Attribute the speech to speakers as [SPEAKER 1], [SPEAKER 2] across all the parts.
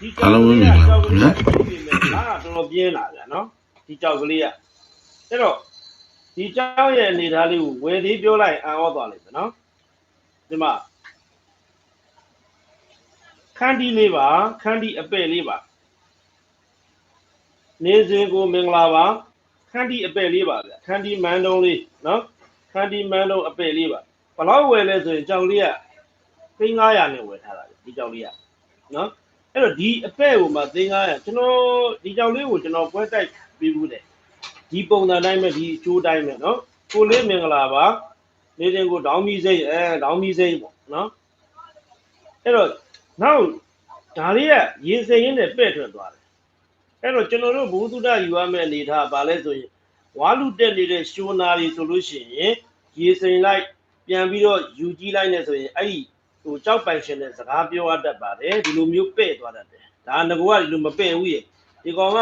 [SPEAKER 1] ဒီ
[SPEAKER 2] အားလုံးပဲမင်္ဂလာပါခင်ဗျာ
[SPEAKER 1] ဒါကတော်တော်ပြင်းလာဗျာနော်ဒီကြောက်ကလေးကအဲ့တော့ဒီကြောက်ရဲ့အနေထားလေးကိုဝယ်သေးပြောလိုက်အံ့ဩသွားလိမ့်မယ်နော်ဒီမှာခန်းဒီလေးပါခန်းဒီအပဲ့လေးပါနေစဉ်ကိုမင်္ဂလာပါခန်းဒီအပဲ့လေးပါဗျာခန်းဒီမန်းတုံးလေးနော်ခန်းဒီမန်းတုံးအပဲ့လေးပါဘယ်လောက်ဝယ်လဲဆိုရင်ကြောက်လေးကသိန်း900နဲ့ဝယ်ထားတာဗျဒီကြောက်လေးကနော် အဲ့တော့ဒီအပဲ့ကိုမှသင်္ကားရကျွန်တော်ဒီကြောင်လေးကိုကျွန်တော်ပွဲတိုက်ပြီးဘူးတယ်ဒီပုံစံတိုင်းပဲဒီအချိုးတိုင်းပဲနော်ကိုလေးမင်္ဂလာပါနေတင်ကိုဒေါင်းမီစိတ်အဲဒေါင်းမီစိတ်ပေါ့နော်အဲ့တော့နောက်ဒါလေးကရေစိမ့်ရင်းနဲ့ပဲ့ထွက်သွားတယ်အဲ့တော့ကျွန်တော်တို့ဘုသူဒ္ဒယူရမယ့်အနေထားပါလဲဆိုရင်ဝါလူတက်နေတဲ့ရှိုးနာတွေဆိုလို့ရှိရင်ရေစိမ့်လိုက်ပြန်ပြီးတော့ယူကြည့်လိုက်နေဆိုရင်အဲ့ဒီ ဟိုကြောက်ပိုင်ရှင်တဲ့စကားပြောရတတ်ပါတယ်ဒီလိုမျိုးပဲ့သွားတတ်တယ်ဒါငကောကဒီလိုမပဲ့ဘူးရေဒီကောင်က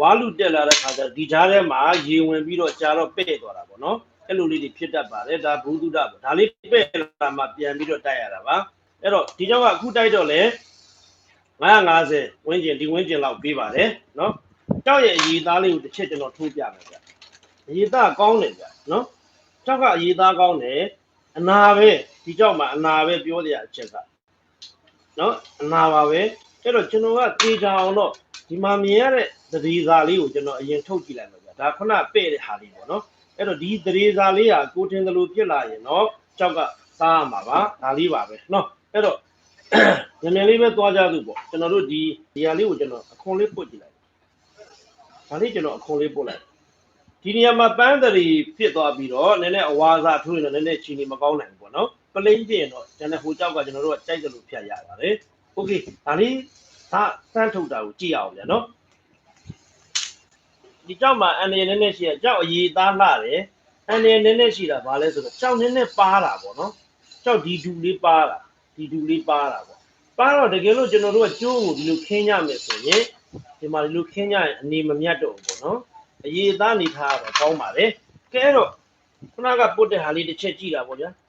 [SPEAKER 1] ဝါလူတက်လာတဲ့ခါကျဒီကြားထဲမှာရေဝင်ပြီးတော့ကြာတော့ပဲ့သွားတာပေါ့နော်အဲ့လိုလေးတွေဖြစ်တတ်ပါတယ်ဒါဘုသူဒ္ဓပေါ့ဒါလေးပဲ့လာမှပြန်ပြီးတော့တိုက်ရတာပါအဲ့တော့ဒီကြောက်ကအခုတိုက်တော့လေ950ဝင်းကျင်ဒီဝင်းကျင်လောက်ပေးပါတယ်နော်ကြောက်ရဲ့အည်သားလေးကိုတစ်ချက်ကျွန်တော်ထိုးပြမယ်ဗျအည်သားကောင်းတယ်ဗျနော်ကြောက်ကအည်သားကောင်းတယ်အနာပဲ ဒီကြောက်မှာအနာပဲပြောတဲ့အချက်ကနော်အနာပါပဲအဲ့တော့ကျွန်တော်ကတေချာအောင်တော့ဒီမှာမြင်ရတဲ့သတိစာလေးကိုကျွန်တော်အရင်ထုတ်ကြည့်လိုက်မှာဗျဒါခုနပဲ့တဲ့ဟာလေးပေါ့နော်အဲ့တော့ဒီသတိစာလေးဟာကိုတင်တယ်လို့ဖြစ်လာရင်တော့ကြောက်ကစားရမှာပါဒါလေးပါပဲနော်အဲ့တော့နည်းနည်းလေးပဲသွားကြသူပေါ့ကျွန်တော်တို့ဒီဒီဟာလေးကိုကျွန်တော်အခွန်လေးပုတ်ကြည့်လိုက်ဒါလေးကျွန်တော်အခွန်လေးပုတ်လိုက်ဒီနေရာမှာပန်းတရီဖြစ်သွားပြီးတော့နည်းနည်းအဝါစာထိုးရင်တော့နည်းနည်းချီနေမကောင်းနိုင်ဘူးပေါ့နော် plain ဖြစ်ရင်တော့ကျန်တဲ့ဟိုကြောက်ကကျွန်တော်တို့ကကြိုက်သလိုဖြတ်ရပါတယ်။ Okay ဒါလေးဒါစမ်းထုတ်တာကိုကြည့်ရအောင်ဗျာနော်။ဒီကြောက်မှာအန်ရည်နည်းနည်းရှိရကြောက်အည်သားလှတယ်။အန်ရည်နည်းနည်းရှိတာဘာလဲဆိုတော့ကြောက်နည်းနည်းပါတာပေါ့နော်။ကြောက်ဒီဒူလေးပါတာဒီဒူလေးပါတာပေါ့။ပါတော့တကယ်လို့ကျွန်တော်တို့ကကျိုးကိုဒီလိုခင်းရမယ်ဆိုရင်ဒီမှာဒီလိုခင်းရရင်အနေမမြတ်တော့ဘူးပေါ့နော်။အည်သားနေထားတာကောင်းပါလေ။ကဲအဲ့တော့ခုနကပုတ်တဲ့ဟာလေးတစ်ချက်ကြည့်တာပေါ့ဗျာ။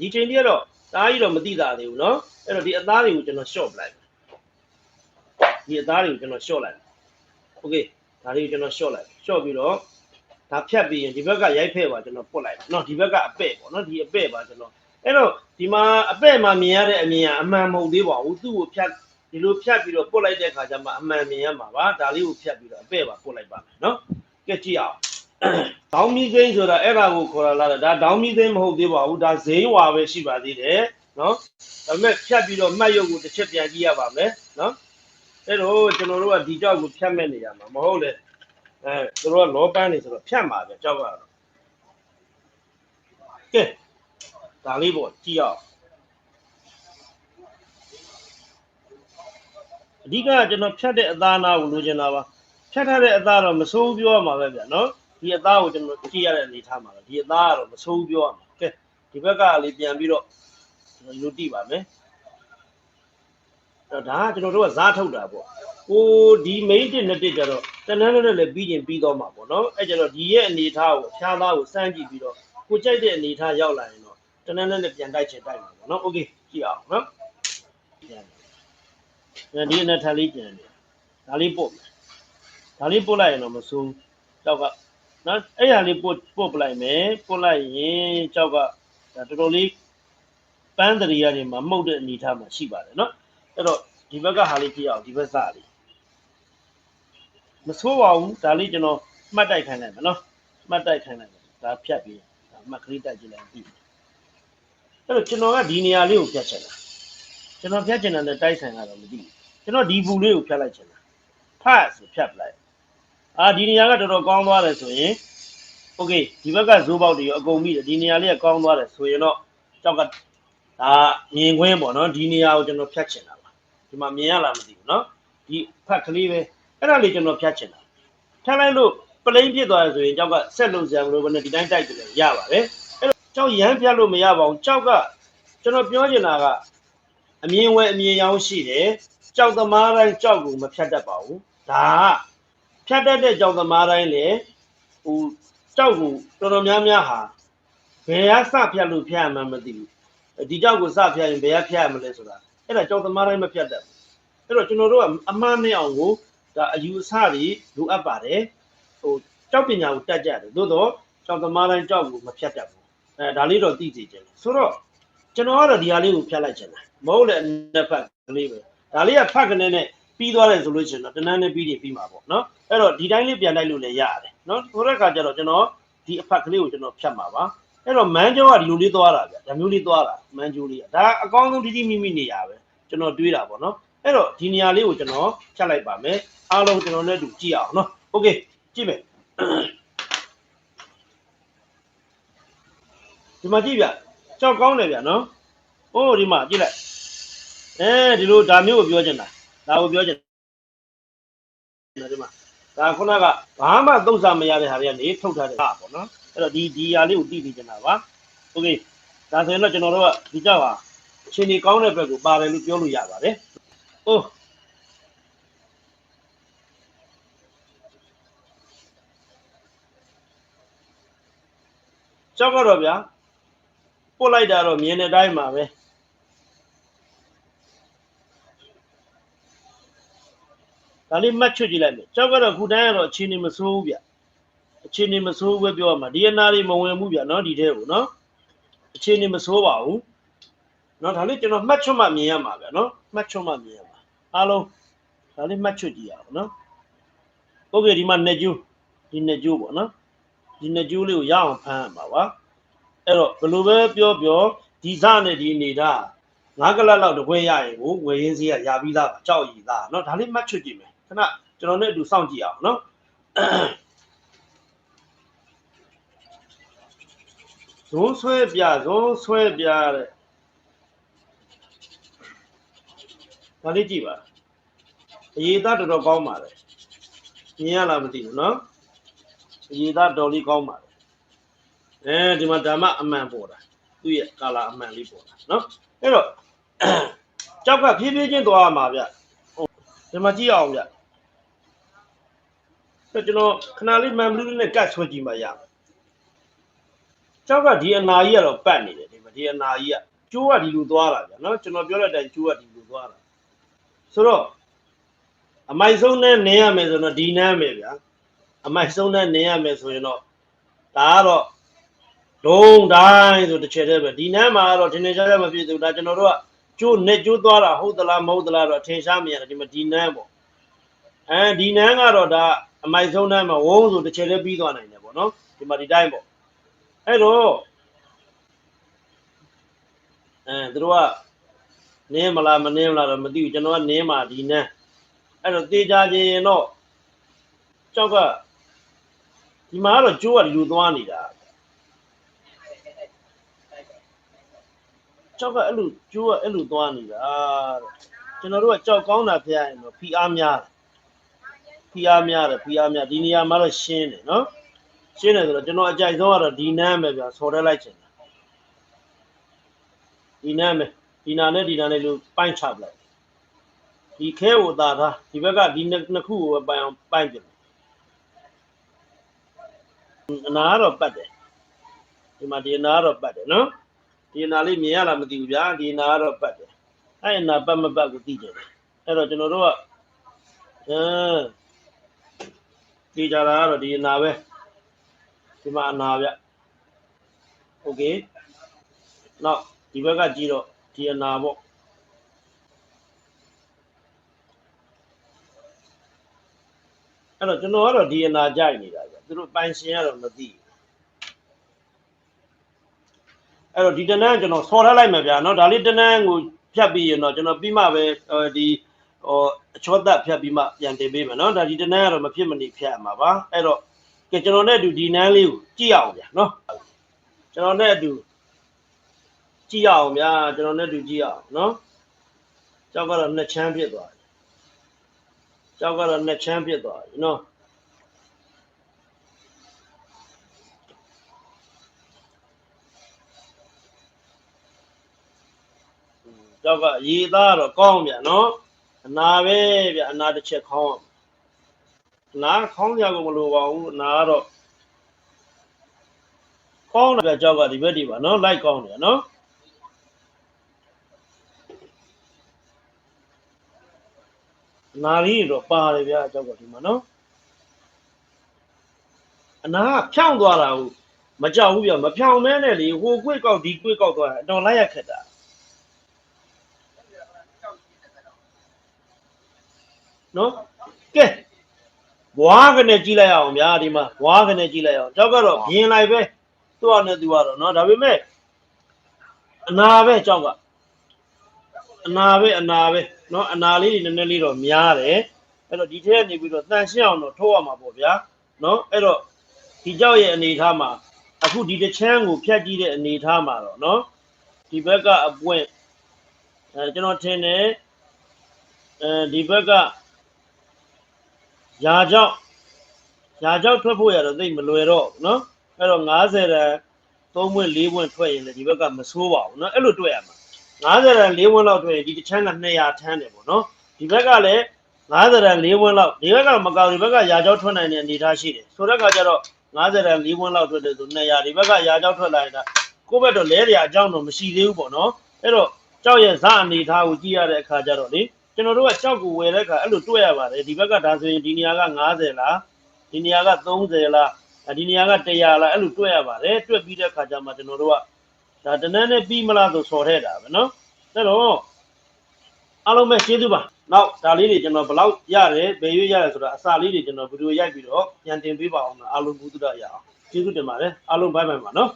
[SPEAKER 1] ဒီချိန်ကြီးကတော့ဒါကြီးတော့မသိတာသေးဘူးเนาะအဲ့တော့ဒီအသားတွေကိုကျွန်တော် short ပလိုက်ဒီအသားတွေကိုကျွန်တော် short လိုက်โอเคဒါလေးကိုကျွန်တော် short လိုက် short ပြီးတော့ဒါဖြတ်ပြီးရင်ဒီဘက်ကရိုက်ဖဲ့ပါကျွန်တော်ပုတ်လိုက်เนาะဒီဘက်ကအပဲ့ပေါ့เนาะဒီအပဲ့ပါကျွန်တော် အဲ့တော့ဒီမှာအပဲ့မှာမြင်ရတဲ့အမြင်ကအမှန်မဟုတ်သေးပါဘူးသူ့ကိုဖြတ်ဒီလိုဖြတ်ပြီးတော့ပုတ်လိုက်တဲ့အခါကျမှအမှန်မြင်ရမှာပါဒါလေးကိုဖြတ်ပြီးတော့အပဲ့ပါပုတ်လိုက်ပါမယ်နော်ကဲကြည့်အောင် ဒေါင်းမီသိန်းဆိုတာအဲ့ဒါကိုခေါ်လာတာဒါဒေါင်းမီသိန်းမဟုတ်သေးပါဘူးဒါဇိန်းဝါပဲရှိပါသေးတယ်နော်ဒါပေမဲ့ဖြတ်ပြီးတော့မှတ်ရုပ်ကိုတစ်ချက်ပြန်ကြည့်ရပါမယ်နော်အဲ့တော့ကျွန်တော်တို့ကဒီကြောက်ကိုဖြတ်မဲ့နေရမှာမဟုတ်လေအဲသူတို့ကလောပန်းနေဆိုတော့ဖြတ်မှာပဲကြောက်ကတော့ကဲဒါလေးပေါ့ကြည့်အောင်အဓိကကကျွန်တော်ဖြတ်တဲ့အသားနာကိုလိုချင်တာပါဖြတ်ထားတဲ့အသားတော့မဆိုးပြောရမှာပဲဗျာနော် ဒီအသားကိုကျွန်တော်ကြည့်ရတဲ့အနေထားမှာတော့ဒီအသားကတော့မဆုံးပြောရမှာကဲဒီဘက်ကလေးပြန်ပြီးတော့ကျွန်တော်ယူတိပါမယ်အဲ့ဒါကကျွန်တော်တို့ကဈာထုတ်တာပေါ့ကိုဒီ main တစ်နဲ့တစ်ကြတော့တနန်းနဲ့လည်းပြီးကျင်ပြီးတော့မှာပေါ့နော်အဲ့ကျတော့ဒီရဲ့အနေထားကိုဖြားသားကိုစမ်းကြည့်ပြီးတော့ကိုကြိုက်တဲ့အနေထားရောက်လာရင်တော့တနန်းနဲ့ပြန်တိုက်ချင်တိုက်မှာပေါ့နော် okay ကြည့်အောင်နော်ပြန်ဒီအနေထားလေးပြန်တယ်ဒါလေးပို့ဒါလေးပို့လိုက်ရင်တော့မဆိုးတော့က နော်အဲ့ရလေးပို့ပို့ပလိုက်မယ်ပို့လိုက်ရင်ကြောက်ကဒါတော်တော်လေးပန်းတရီရတွေမှာမှုတ်တဲ့အနေထားမှာရှိပါတယ်နော်အဲ့တော့ဒီဘက်ကဟာလေးကြည့်အောင်ဒီဘက်စလေးမဆိုးပါဘူးဒါလေးကျွန်တော်မှတ်တိုက်ခိုင်းလိုက်မယ်နော်မှတ်တိုက်ခိုင်းလိုက်မယ်ဒါဖြတ်ပြီးဒါမှတ်ကလေးတိုက်ကြည့်လိုက်ပြီးအဲ့တော့ကျွန်တော်ကဒီနေရာလေးကိုဖြတ်ချင်တာကျွန်တော်ဖြတ်ချင်တာနဲ့တိုက်ဆိုင်တာတော့မသိဘူးကျွန်တော်ဒီဘူးလေးကိုဖြတ်လိုက်ချင်တာဖတ်ဆိုဖြတ်ပလိုက် အာဒီနေရာကတော်တော်ကောင်းသွားတယ်ဆိုရင်โอเคဒီဘက်ကဇိုးပေါက်တွေရောအကုန်ပြီဒီနေရာလေးကကောင်းသွားတယ်ဆိုရင်တော့ကြောက်ကဒါမြင်ခွင်းပေါ့နော်ဒီနေရာကိုကျွန်တော်ဖြတ်ချင်တာပါဒီမှာမြင်ရလားမသိဘူးနော်ဒီဖတ်ကလေးပဲအဲ့ဒါလေးကျွန်တော်ဖြတ်ချင်တာဖြတ်လိုက်လို့ပလိန်ဖြစ်သွားတယ်ဆိုရင်ကြောက်ကဆက်လို့စရာမလိုဘဲနဲ့ဒီတိုင်းတိုက်တယ်လည်းရပါတယ် ကြောက်ရမ်းပြတ်လို့မရပါဘူးကြောက်ကကျွန်တော်ပြောချင်တာကအမြင်ဝဲအမြင်ရောင်းရှိတယ်ကြောက်သမားတိုင်းကြောက်ကိုမဖြတ်တတ်ပါဘူးဒါက ဖြတ်တတ်တဲ့ကြောက်သမားတိုင်းလေဟိုကြောက်ကိုတော်တော်များများဟာဘယ်ကစဖြတ်လို့ဖြတ်ရမှန်းမသိဘူးဒီကြောက်ကိုစဖြတ်ရင်ဘယ်ကဖြတ်ရမလဲဆိုတာအဲ့ဒါကြောင့်သမားတိုင်းမဖြတ်တတ်ဘူးအဲ့တော့ကျွန်တော်တို့ကအမှန်နဲ့အောင်ကိုဒါအယူအဆတွေလိုအပ်ပါတယ်ဟိုကြောက်ပညာကိုတတ်ကြတယ်သို့တော့ကြောင့်သမားတိုင်းကြောက်ကိုမဖြတ်တတ်ဘူးအဲဒါလေးတော့သိစေချင်တယ်ဆိုတော့ကျွန်တော်ကတော့ဒီဟာလေးကိုဖြတ်လိုက်ချင်တာမဟုတ်လေနှစ်ဖက်ကလေးပဲဒါလေးကဖက်ကနေနဲ့ ပြီးသွားတယ်ဆိုလို့ရှိရင်တော့တနန်းနဲ့ပြီးနေပြီးမှာပေါ့နော်အဲ့တော့ဒီတိုင်းလေးပြန်လိုက်လို့လည်းရတယ်နော်ဆိုတဲ့အခါကျတော့ကျွန်တော်ဒီအဖက်ကလေးကိုကျွန်တော်ဖြတ်မှာပါအဲ့တော့မန်းကျော်ကဒီလိုလေးသွားတာဗျဒါမျိုးလေးသွားတာမန်းကျော်လေးကဒါအကောင်းဆုံးတိတိမိမိနေရပဲကျွန်တော်တွေးတာပေါ့နော်အဲ့တော့ဒီနေရာလေးကိုကျွန်တော်ဖြတ်လိုက်ပါမယ်အားလုံးကျွန်တော်လည်းတူကြည့်အောင်နော်โอเคကြည့်မယ်ဒီမှာကြည့်ဗျကြောက်ကောင်းတယ်ဗျနော်ဟိုးဒီမှာကြည့်လိုက်အဲဒီလိုဒါမျိုးကိုပြောချင်တာ ဒါကိုပြောချင်တာဒီမှာဒါခုနကဘာမှသုံးစားမရတဲ့ဟာတွေကနေထုတ်ထားတဲ့ဟာပေါ့နော်အဲ့တော့ဒီဒီဟာလေးကိုတည်ပြီးချင်တာပါโอเคဒါဆိုရင်တော့ကျွန်တော်တို့ကဒီကြောက်ဟာအချိန်ကြီးကောင်းတဲ့ဘက်ကိုပါတယ်လို့ပြောလို့ရပါတယ်အိုးကြောက်ကတော့ဗျာပို့လိုက်တာတော့မြင်တဲ့အတိုင်းပါပဲ ဒါလေးမှတ်ချွတ်ကြည့်လိုက်မယ်ကြောက်ကတော့ခုတိုင်းကတော့အချိန်ကြီးမဆိုးဘူးဗျအချိန်ကြီးမဆိုးဘူးပဲပြောရမှာဒီအနာလေးမဝင်ဘူးဗျနော်ဒီထဲကိုနော်အချိန်ကြီးမဆိုးပါဘူးနော်ဒါလေးကျွန်တော်မှတ်ချွတ်မှမြင်ရမှာဗျနော်မှတ်ချွတ်မှမြင်ရမှာအားလုံးဒါလေးမှတ်ချွတ်ကြည့်ရအောင်နော်โอเคဒီမှာနှစ်ကျိုးဒီနှစ်ကျိုးပေါ့နော်ဒီနှစ်ကျိုးလေးကိုရအောင်ဖမ်းရမှာပါအဲ့တော့ဘယ်လိုပဲပြောပြောဒီစနဲ့ဒီနေတာငါးကလတ်လောက်တပွဲရရင်ကိုဝယ်ရင်းစည်းကရပြီးသားပါကြောက်ရည်သားနော်ဒါလေးမှတ်ချွတ်ကြည့်မယ် ခဏကျွန်တော်နဲ့အတူစောင့်ကြည့်အောင်နော်ဇုံးဆွဲပြဇုံးဆွဲပြတဲ့ဒါလေးကြည့်ပါအရေးသားတော်တော်ကောင်းပါလေမြင်ရလားမသိဘူးနော်အရေးသားတော်လေးကောင်းပါလေအဲဒီမှာဓမ္မအမှန်ပေါ်တာသူ့ရဲ့ကာလာအမှန်လေးပေါ်တာနော်အဲ့တော့ကြောက်ကဖြည်းဖြည်းချင်းသွားရမှာဗျဟုတ်ဒီမှာကြည့်အောင်ဗျ အဲ့ကျွန်တော်ခဏလေးမန်ဘလူးလေးနဲ့ကတ်ဆွဲကြည့်မှရမယ်ကြောက်ကဒီအနာကြီးကတော့ပတ်နေတယ်ဒီမှာဒီအနာကြီးကကျိုးကဒီလိုသွားတာဗျနော်ကျွန်တော်ပြောတဲ့အတိုင်းကျိုးကဒီလိုသွားတာဆိုတော့အမိုက်ဆုံးနဲ့နင်းရမယ်ဆိုတော့ဒီနမ်းမယ်ဗျာအမိုက်ဆုံးနဲ့နင်းရမယ်ဆိုရင်တော့ဒါကတော့ဒုံတိုင်းဆိုတစ်ချက်တည်းပဲဒီနမ်းမှာတော့ထင်ထင်ရှားရှားမဖြစ်ဘူးဒါကျွန်တော်တို့ကကျိုးနဲ့ကျိုးသွားတာဟုတ်သလားမဟုတ်သလားတော့ထင်ရှားမရဒီမှာဒီနမ်းပေါ့အဲဒီနမ်းကတော့ဒါ အမိုက်ဆုံးနမ်းမှာဝုန်းဆိုတစ်ချက်တည်းပြီးသွားနိုင်တယ်ပေါ့နော်ဒီမှာဒီတိုင်းပေါ့အဲ့တော့အဲသူတို့ကနင်းမလားမနင်းမလားတော့မသိဘူးကျွန်တော်ကနင်းမှာဒီနမ်းအဲ့တော့တေးကြခြင်းရင်တော့ကြောက်ကဒီမှာကတော့ကျိုးကဒီလိုသွားနေတာကြောက်ကအဲ့လိုကျိုးကအဲ့လိုသွားနေတာတဲ့ကျွန်တော်တို့ကကြောက်ကောင်းတာဖျက်ရင်တော့ဖီအားများတယ် ဖီအားများတယ်ဖီအားများဒီနေရာမှာတော့ရှင်းတယ်နော်ရှင်းတယ်ဆိုတော့ကျွန်တော်အကြိုက်ဆုံးကတော့ဒီနမ်းပဲဗျာဆော်ထဲလိုက်ချင်တာဒီနမ်းပဲဒီနာနဲ့ဒီနာနဲ့လို့ပိုင်းချပလိုက်ဒီခဲကိုသာထားဒီဘက်ကဒီနှစ်ခုကိုပဲပိုင်အောင်ပိုင်းပြတယ်အနာကတော့ပတ်တယ်ဒီမှာဒီအနာကတော့ပတ်တယ်နော်ဒီအနာလေးမြင်ရလားမသိဘူးဗျာဒီအနာကတော့ပတ်တယ်အဲ့အနာပတ်မပတ်ကိုသိကြတယ်အဲ့တော့ကျွန်တော်တို့ကအဲ ဒီကြတာကတော့ဒီအနာပဲဒီမှာအနာဗျโอเคနောက်ဒီဘက်ကကြည့်တော့ဒီအနာပေါ့အဲ့တော့ကျွန်တော်ကတော့ဒီအနာကြိုက်နေတာဗျသူတို့ပိုင်ရှင်ကတော့မသိဘူးအဲ့တော့ဒီတနန်းကျွန်တော်ဆော်ထားလိုက်မယ်ဗျာเนาะဒါလေးတနန်းကိုဖြတ်ပြီးရင်တော့ကျွန်တော်ပြီးမှပဲဒီ ဟိုအချောသက်ဖြတ်ပြီးမှပြန်တင်ပေးမယ်နော်ဒါဒီတနန်းကတော့မဖြစ်မနေဖြတ်မှာပါအဲ့တော့ကဲကျွန်တော်နဲ့အတူဒီနန်းလေးကိုကြည့်အောင်ဗျာနော်ကျွန်တော်နဲ့အတူကြည့်အောင်ဗျာကျွန်တော်နဲ့အတူကြည့်အောင်နော်ကြောက်ကတော့နှစ်ချမ်းဖြစ်သွားတယ်ကြောက်ကတော့နှစ်ချမ်းဖြစ်သွားပြီနော်ကြောက်ကရေးသားတော့ကောင်းဗျာနော် အနာပဲဗျာအနာတစ်ချက်ခေါင်းအနာခေါင်းကြကုန်မလိုပါဘူးအနာကတော့ကောင်းတယ်ဗျာကြောက်ကဒီဘက်ဒီပါနော်လိုက်ကောင်းတယ်နော်နာလေးတွေတော့ပါတယ်ဗျာအကြောက်ကဒီမှာနော်အနာကဖြောင်းသွားတာကိုမကြောက်ဘူးဗျာမဖြောင်းမဲနဲ့လေဟိုကွေ့ကောက်ဒီကွေ့ကောက်သွားတာအတော်လိုက်ရခက်တာ နော်ကဲဘွားကနေကြည့်လိုက်အောင်ဗျာဒီမှာဘွားကနေကြည့်လိုက်အောင်ကြောက်ကတော့မြင်လိုက်ပဲသူ့အနေနဲ့သူကတော့နော်ဒါပေမဲ့အနာပဲကြောက်ကအနာပဲအနာပဲနော်အနာလေးတွေနည်းနည်းလေးတော့များတယ်အဲ့တော့ဒီထဲကနေပြီးတော့တန်ရှင်းအောင်တော့ထိုးရမှာပေါ့ဗျာနော်အဲ့တော့ဒီကြောက်ရဲ့အနေထားမှာအခုဒီတချမ်းကိုဖြတ်ကြည့်တဲ့အနေထားမှာတော့နော်ဒီဘက်ကအပွင့်အဲကျွန်တော်ထင်တယ်အဲဒီဘက်က ရာကြောက်ရာကြောက်ထွက်ဖို့ရတော့သိပ်မလွယ်တော့ဘူးเนาะအဲ့တော့90တန်3ပွင့်4ပွင့်ထွက်ရင်လည်းဒီဘက်ကမဆိုးပါဘူးเนาะအဲ့လိုတွေ့ရမှာ 90ရန်4ဝန်းလောက်တွေ့ရင်ဒီတစ်ချမ်းက200ထမ်းတယ်ပေါ့နော်ဒီဘက်ကလည်း90ရန်4ဝန်းလောက်ဒီဘက်ကမကောက်ဒီဘက်ကရာကြောက်ထွက်နိုင်တဲ့အနေအထားရှိတယ်ဆိုတော့ကကြတော့90ရန်4ဝန်းလောက်ထွက်တယ်ဆို200ဒီဘက်ကရာကြောက်ထွက်လာရင်ဒါကိုယ့်ဘက်တော့လဲရအကြောင်းတော့မရှိသေးဘူးပေါ့နော်အဲ့တော့ကြောက်ရဲ့ဇအနေအထားကိုကြည့်ရတဲ့အခါကျတော့လေ ကျွန်တော်တို့ကကြောက်ကိုဝယ်တဲ့အခါအဲ့လိုတွေ့ရပါတယ်ဒီဘက်ကဒါဆိုရင်ဒီနေရာက90လားဒီနေရာက30လားဒီနေရာက100လားအဲ့လိုတွေ့ရပါတယ်တွေ့ပြီးတဲ့အခါကျမှကျွန်တော်တို့ကဒါတနန်းနဲ့ပြီးမလားဆိုဆော်ထဲတာပဲနော်အဲ့တော့အားလုံးပဲကျေးဇူးပါနောက်ဒါလေးတွေကျွန်တော်ဘယ်လောက်ရတယ်ဘယ်ရွေးရတယ်ဆိုတာအစာလေးတွေကျွန်တော်ဗီဒီယိုရိုက်ပြီးတော့ပြန်တင်ပေးပါအောင်နော်အားလုံးဘုဒ္ဓရအောင်ကျေးဇူးတင်ပါတယ်အားလုံးဘိုင်ဘိုင်ပါနော်